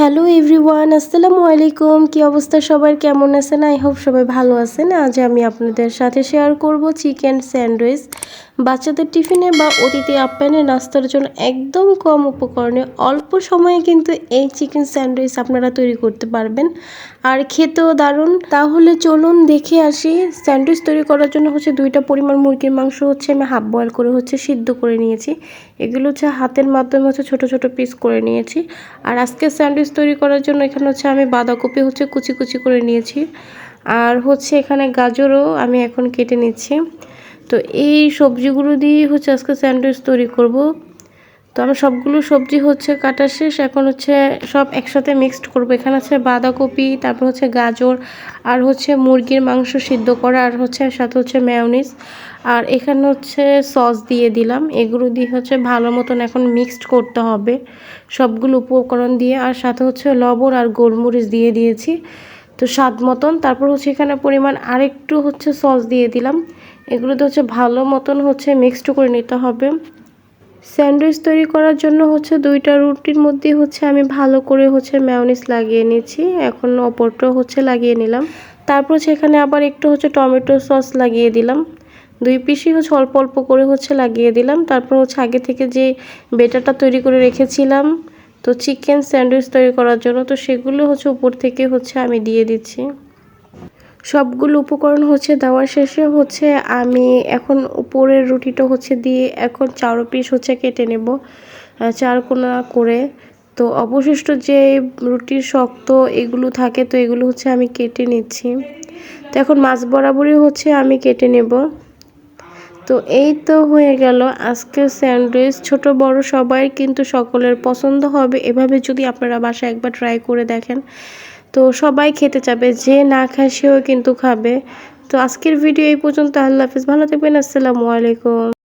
Hello everyone, আসসালামু আলাইকুম। কি অবস্থা সবার? কেমন আছেন? আই হোপ সবাই ভালো আছেন। আজ আমি আপনাদের সাথে শেয়ার করব চিকেন স্যান্ডউইচ। বাচ্চাদের টিফিনে বা অতিথি আপ্যায়নে নাস্তার জন্য একদম কম উপকরণে অল্প সময়ে কিন্তু এই চিকেন স্যান্ডউইচ আপনারা তৈরি করতে পারবেন। আর খেতেও দারুণ। তাহলে চলুন দেখে আসি, স্যান্ডউইচ তৈরি করার জন্য হচ্ছে দুইটা পরিমাণ মুরগির মাংস হচ্ছে আমি হাফ বয়েল করে হচ্ছে সিদ্ধ করে নিয়েছি। এগুলো হচ্ছে হাতের মাধ্যমে হচ্ছে ছোট ছোট পিস করে নিয়েছি। আর আজকে স্যান্ডউইচ তৈরি করার জন্য এখানে হচ্ছে আমি বাঁধাকপি হচ্ছে কুচি কুচি করে নিয়েছি। আর হচ্ছে এখানে গাজরও আমি এখন কেটে নিচ্ছি। তো এই সবজিগুলো দিয়ে হচ্ছে আজকে স্যান্ডউইচ তৈরি করব। তো আমি সবগুলো সবজি হচ্ছে কাটা শেষ। এখন হচ্ছে সব একসাথে মিক্সড করব। এখানে আছে বাঁধাকপি, তারপর হচ্ছে গাজর, আর হচ্ছে মুরগির মাংস সিদ্ধ করা, আর হচ্ছে সাথে হচ্ছে ম্যাওনিস আর এখানে হচ্ছে সস দিয়ে দিলাম। এগুলো দিয়ে হচ্ছে ভালো মতন এখন মিক্সড করতে হবে সবগুলো উপকরণ দিয়ে। আর সাথে হচ্ছে লবণ আর গোলমরিচ দিয়ে দিয়েছি। তো স্বাদ মতন। তারপর হচ্ছে এখানে পরিমাণ আরেকটু হচ্ছে সস দিয়ে দিলাম। এগুলোতে হচ্ছে ভালো মতন হচ্ছে মিক্সড করে নিতে হবে। স্যান্ডউইচ তৈরি করার জন্য হচ্ছে দুইটা রুটির মধ্যে হচ্ছে আমি ভালো করে হচ্ছে ম্যাওনিস লাগিয়ে নিয়েছি। এখন অপরটাও হচ্ছে লাগিয়ে নিলাম। তারপর সেখানে আবার একটু হচ্ছে টমেটো সস লাগিয়ে দিলাম। দুই পিসই হচ্ছে অল্প অল্প করে হচ্ছে লাগিয়ে দিলাম। তারপর হচ্ছে আগে থেকে যে বেটারটা তৈরি করে রেখেছিলাম, তো চিকেন স্যান্ডউইচ তৈরি করার জন্য, তো সেগুলো হচ্ছে উপর থেকে হচ্ছে আমি দিয়ে দিচ্ছি। সবগুলো উপকরণ হচ্ছে দেওয়ার শেষে হচ্ছে আমি এখন উপরের রুটিটা হচ্ছে দিয়ে এখন চার পিস হচ্ছে কেটে নেব চার কোনা করে। তো অবশিষ্ট যে রুটির শক্ত এগুলো থাকে, তো এগুলো হচ্ছে আমি কেটে নিচ্ছি। তো এখন মাছ বরাবরই হচ্ছে আমি কেটে নেব। তো এই তো হয়ে গেল আজকে স্যান্ডউইচ। ছোট, বড় সবাই কিন্তু সকলের পছন্দ হবে। এভাবে যদি আপনারা বাসায় একবার ট্রাই করে দেখেন তো সবাই খেতে চাবে, যে না খায় সেও কিন্তু খাবে। তো আজকের ভিডিও এই পর্যন্ত, আল্লাহ হাফিজ। ভালো থাকবেন, আসসালামু আলাইকুম।